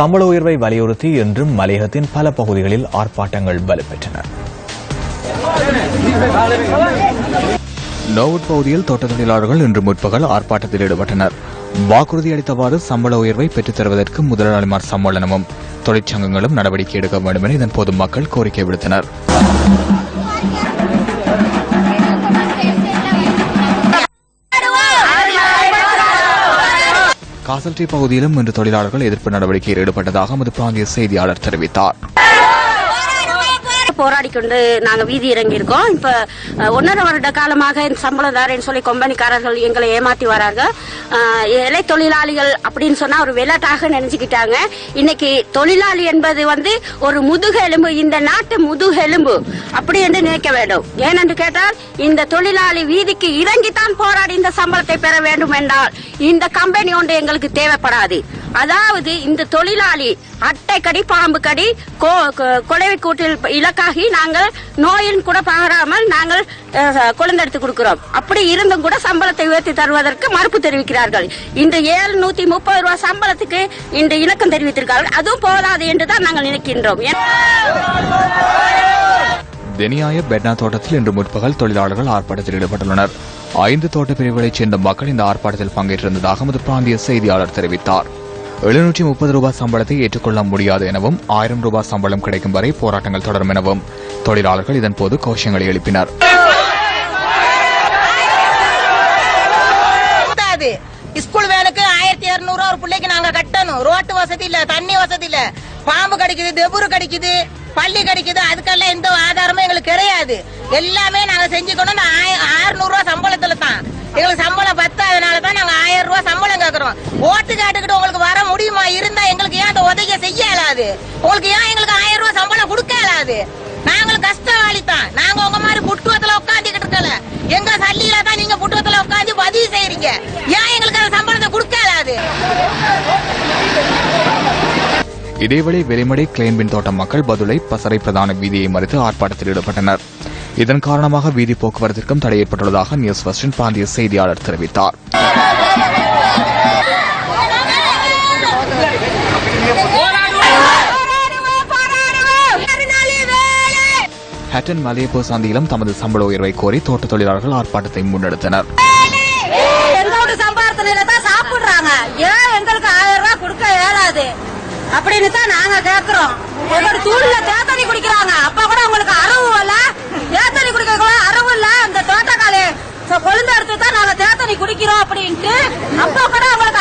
சம்பள உயர்வை வலியுறுத்தி இன்றும் மலையகத்தின் பல பகுதிகளில் ஆர்ப்பாட்டங்கள் வலுப்பெற்றன நோவுட் பகுதியில் தோட்ட தொழிலாளர்கள் இன்று முற்பகல் ஆர்ப்பாட்டத்தில் ஈடுபட்டனர். வாக்குறுதி அளித்தவாறு சம்பள உயர்வை பெற்றுத் தருவதற்கு முதலாளிமார் சம்மேளனமும் தொழிற்சங்கங்களும் நடவடிக்கை எடுக்க வேண்டும் என இதன் பொதுமக்கள் கோரிக்கை விடுத்தனர். காசல்டி பகுதியிலும் இன்று தொழிலாளர்கள் எதிர்ப்பு நடவடிக்கையில் ஈடுபட்டதாக எமது பிராந்திய செய்தியாளர் தெரிவித்தார். போராடி கொண்டு நாங்க வீதி இறங்கி இருக்கோம் இப்ப ஒன்றரை வருட காலமாக சம்பளதாரன்னு சொல்லி கொம்பனிக்காரர்கள் எங்களை ஏமாத்தி வராங்க. இலை தொழிலாளிகள் அப்படின்னு சொன்னா ஒரு விளையாட்டாக நினைச்சுக்கிட்டாங்க. இன்னைக்கு தொழிலாளி என்பது வந்து ஒரு முதுகெலும்பு இந்த நாட்டு முதுகெலும்பு அப்படி என்று நினைக்க வேண்டும். ஏனென்று கேட்டால் இந்த தொழிலாளி வீதிக்கு இறங்கித்தான் போராடி இந்த சம்பளத்தை பெற வேண்டும் என்றால் இந்த கம்பெனி ஒன்று எங்களுக்கு தேவைப்படாது. அதாவது இந்த தொழிலாளி அட்டை கடி பாம்பு கடி கொலை கூட்டில் இலக்காகி நாங்கள் நோயின் கூட பகராமல் நாங்கள் குழந்தை குழந்தெடுத்து கொடுக்கிறோம். அப்படி இருந்தும் கூட சம்பளத்தை உயர்த்தி தருவதற்கு மறுப்பு தெரிவிக்கிறார்கள். இந்த ஏழு நூத்தி முப்பது ரூபாய் சம்பளத்துக்கு இந்த இலக்கம் தெரிவித்திருக்கார்கள் அதுவும் போதாது என்றுதான் நாங்கள் நினைக்கின்றோம். ஏன்? தெனியாய பெட்னா தோட்டத்தில் இன்று முற்பகல் தொழிலாளர்கள் ஆர்ப்பாட்டத்தில் ஈடுபட்டுள்ளனர். ஐந்து தோட்ட பிரிவுகளைச் சேர்ந்த மக்கள் இந்த ஆர்ப்பாட்டத்தில் பங்கேற்றிருந்ததாக எமது பிராந்திய செய்தியாளர் தெரிவித்தார். எழுநூற்றி முப்பது ரூபாய் சம்பளத்தை ஏற்றுக்கொள்ள முடியாது எனவும் ஆயிரம் ரூபாய் சம்பளம் கிடைக்கும் வரை போராட்டங்கள் தொடரும் எனவும் தொழிலாளர்கள் இதன்போது கோஷங்களை எழுப்பினர். ஸ்கூல் வேனுக்கு ஆயிரத்தி இருநூறு ஒரு பிள்ளைக்கு நாங்க கட்டணும். ரோட்டு வசதி இல்ல தண்ணி வசதி இல்ல. பாம்பு கடிக்குது தெபுரு கடிக்குது பள்ளி கடிக்குது அதுக்கெல்லாம் எந்த ஆதாரமும் எங்களுக்கு கிடையாது. எல்லாமே நாங்க செஞ்சுக்கணும். அறுநூறு ரூபாய் சம்பளத்துல தான் எங்களுக்கு சம்பளம் பத்தாதனால தான் நாங்க ஆயிரம் ரூபாய் சம்பளம் கேட்கறோம் ஓட்டு கேட்டுக்கிட்டு உதவிய செய்ய இயலாது. உங்களுக்கு ஏன் எங்களுக்கு ஆயிரம் ரூபாய் சம்பளம் கொடுக்க இயலாது? நாங்களும் கஷ்டவாளி தான் நாங்க உங்க மாதிரி புட்டுவத்துல உட்காந்துக்கிட்டு இருக்கல. எங்க சல்லியில தான் நீங்க புட்டுவத்துல உட்காந்து பதிவு செய்யறீங்க ஏன் எங்களுக்கு அந்த சம்பளத்தை கொடுக்க இயலாது? இதேவேளை வெளிமடை கிளைம்பின் தோட்ட மக்கள் பதுளை பசறை பிரதான வீதியை மறித்து ஆர்ப்பாட்டத்தில் ஈடுபட்டனர். இதன் காரணமாக வீதி போக்குவரத்திற்கும் தடை ஏற்பட்டுள்ளதாக நியூஸ் ஃபர்ஸ்டின் பாண்டிய செய்தியாளர் தெரிவித்தார். ஹட்டன் மலையப்போ சந்தியிலும் தமது சம்பள உயர்வை கோரி தோட்ட தொழிலாளர்கள் ஆர்ப்பாட்டத்தை முன்னெடுத்தனர். எங்களோட சம்பாரத்தில தான் சாப்பிடுறாங்க. ஏன் எங்களுக்கு ஆயிரம் ரூபாய் கொடுக்க இயலாது? அப்படின்னு தான் நாங்க கேக்குறோம். எங்களோட தூள்ல தேத்தனி குடிக்கிறாங்க. அப்ப கூட உங்களுக்கு அரவு இல்ல. தேத்தனி குடிக்க கூட அரவு இல்ல. இந்த தோட்டக்காலே கொழுந்து எடுத்து தான் நாங்க தேத்தனி குடிக்கிறோம் அப்படின்ட்டு அப்ப கூட உங்களுக்கு